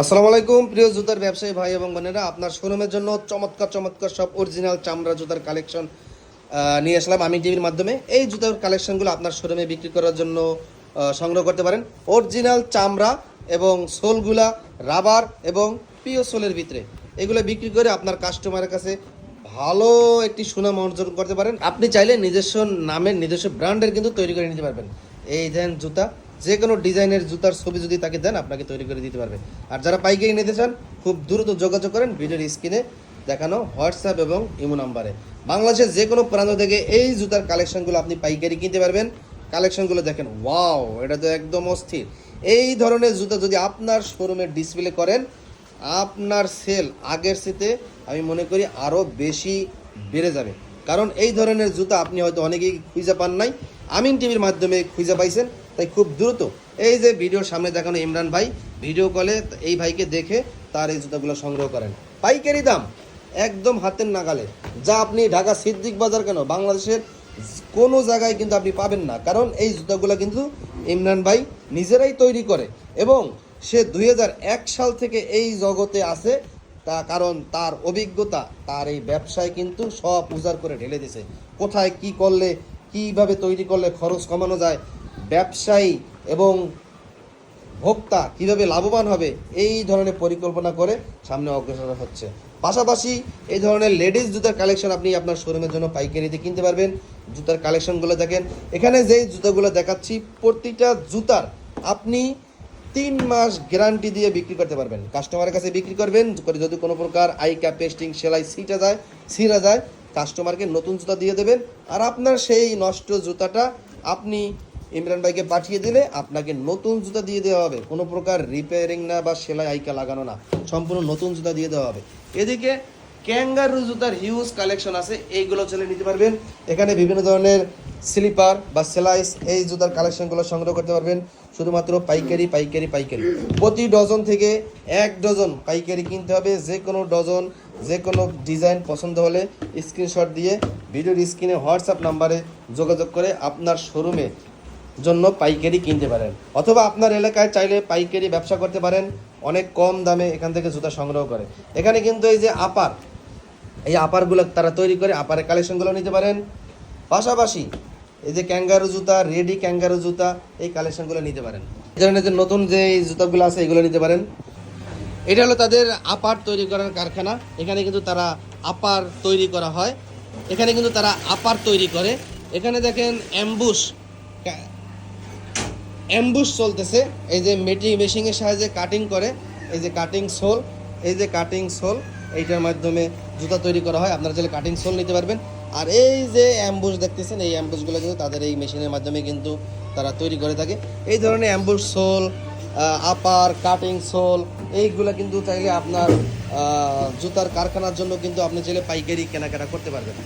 আসসালামু আলাইকুম, প্রিয় জুতার ব্যবসায়ী ভাই এবং বোনেরা। আপনার শোরুমের জন্য চমৎকার চমৎকার সব অরিজিনাল চামড়া জুতার কালেকশন নিয়ে আসলাম আমি টিভির মাধ্যমে। এই জুতার কালেকশনগুলো আপনার শোরুমে বিক্রি করার জন্য সংগ্রহ করতে পারেন। অরিজিনাল চামড়া এবং সোলগুলা রাবার এবং পিও সোলের ভিতরে। এগুলো বিক্রি করে আপনার কাস্টমারের কাছে ভালো একটি সুনাম অর্জন করতে পারেন। আপনি চাইলে নিজস্ব নামের, নিজস্ব ব্র্যান্ডের কিন্তু তৈরি করে নিতে পারবেন। এই দেন জুতা। যে কোনো ডিজাইনের জুতার ছবি যদি তাকে দেন, আপনাকে তৈরি করে দিতে পারবে। আর যারা পাইকারি নিতে চান, খুব দ্রুত যোগাযোগ করেন ভিডিওর স্ক্রিনে দেখানো হোয়াটসঅ্যাপ এবং ইমো নাম্বারে। বাংলাদেশের যে কোনো প্রান্ত থেকে এই জুতার কালেকশনগুলো আপনি পাইকারি কিনতে পারবেন। কালেকশনগুলো দেখেন, ওয়াও, এটা তো একদম অস্থির। এই ধরনের জুতা যদি আপনার শোরুমে ডিসপ্লে করেন, আপনার সেল আগের সেতে আমি মনে করি আরও বেশি বেড়ে যাবে। কারণ এই ধরনের জুতা আপনি হয়তো অনেকেই খুঁজে পান নাই। আমিন টিভির মাধ্যমে খুঁজে পাইছেন, তাই খুব দ্রুত। এই যে ভিডিওর সামনে দেখানো ইমরান ভাই, ভিডিও কলে এই ভাইকে দেখে তার এই জুতাগুলো সংগ্রহ করেন। পাইকারি দাম, একদম হাতের নাগালে। যা আপনি ঢাকা সিদ্দিক বাজার কেন? বাংলাদেশের কোনো জায়গায় কিন্তু আপনি পাবেন না। কারণ এই জুতাগুলো কিন্তু ইমরান ভাই নিজেরাই তৈরি করে। এবং সে দু হাজার এক সাল থেকে এই জগতে আছে, তা কারণ তার অভিজ্ঞতা, তার এই ব্যবসায় কিন্তু সব উজাড় করে ঢেলে দিছে কোথায় কি করলে কীভাবে তৈরি করলে খরচ কমানো যায়, ব্যবসায়ী এবং ভোক্তা কীভাবে লাভবান হবে, এই ধরনের পরিকল্পনা করে সামনে অগ্রসর হচ্ছে। পাশাপাশি এই ধরনের লেডিস জুতার কালেকশন আপনি আপনার শোরুমের জন্য পাইকারিতে কিনতে পারবেন। জুতার কালেকশনগুলো দেখেন, এখানে যেই জুতাগুলো দেখাচ্ছি, প্রতিটা জুতার আপনি তিন মাস গ্যারান্টি দিয়ে বিক্রি করতে পারবেন। কাস্টমারের কাছে বিক্রি করবেন, করে যদি কোনো প্রকার আইকা পেস্টিং, সেলাই সিটা যায় সিরা যায় কাস্টমারকে নতুন জুতা দিয়ে দেবেন। আর আপনার সেই নষ্ট জুতাটা আপনি ইমরান ভাইকে পাঠিয়ে দিলে আপনাকে নতুন জুতা দিয়ে দেওয়া হবে। কোনো প্রকার রিপেয়ারিং না বা সেলাই আইকা লাগানো না। সম্পূর্ণ নতুন জুতা দিয়ে দেওয়া হবে। এদিকে ক্যাঙ্গারু জুতার হিউজ কালেকশন আছে। এইগুলো চলে নিতে পারবেন। এখানে বিভিন্ন ধরনের স্লিপার বা সেলাইস এই জুতার কালেকশনগুলো সংগ্রহ করতে পারবেন। শুধুমাত্র পাইকারি পাইকারি পাইকারি। প্রতি ডজন থেকে এক ডজন পাইকারি কিনতে হবে। যে কোনো ডজন, যে কোনো ডিজাইন পছন্দ হলে স্ক্রিনশট দিয়ে ভিডিওর স্ক্রিনে হোয়াটসঅ্যাপ নাম্বারে যোগাযোগ করে আপনার শোরুমে জন্য পাইকারি কিনতে পারেন। অথবা আপনার এলাকায় চাইলে পাইকারি ব্যবসা করতে পারেন। অনেক কম দামে এখান থেকে জুতা সংগ্রহ করে। এখানে কিন্তু এই যে আপার, এই আপারগুলো তারা তৈরি করে, আপারের কালেকশনগুলো নিতে পারেন। পাশাপাশি এই যে ক্যাঙ্গারু জুতা, রেডি ক্যাঙ্গারু জুতা, এই কালেকশনগুলো নিতে পারেন। এই ধরনের যে নতুন যে জুতাগুলো আছে, এগুলো নিতে পারেন। এটা হলো তাদের আপার তৈরি করার কারখানা। এখানে কিন্তু তারা আপার তৈরি করা হয়। এখানে কিন্তু তারা আপার তৈরি করে। এখানে দেখেন অ্যাম্বুশ। অ্যাম্বুশ চলতেছে। এই যে মেটি মেশিনের সাহায্যে কাটিং করে। এই যে কাটিং সোল এই যে কাটিং সোল এইটার মাধ্যমে জুতা তৈরি করা হয়। আপনারা চাইলে কাটিং সোল নিতে পারবেন। আর এই যে অ্যাম্বুস দেখতেছেন, এই অ্যাম্বুসগুলো কিন্তু তাদের এই মেশিনের মাধ্যমে কিন্তু তারা তৈরি করে থাকে। এই ধরনের emboss sole upper cutting sole এইগুলো কিন্তু চাইলে আপনার জুতার কারখানার জন্য কিন্তু আপনি চাইলে পাইকারি কেনাকাটা করতে পারবেন।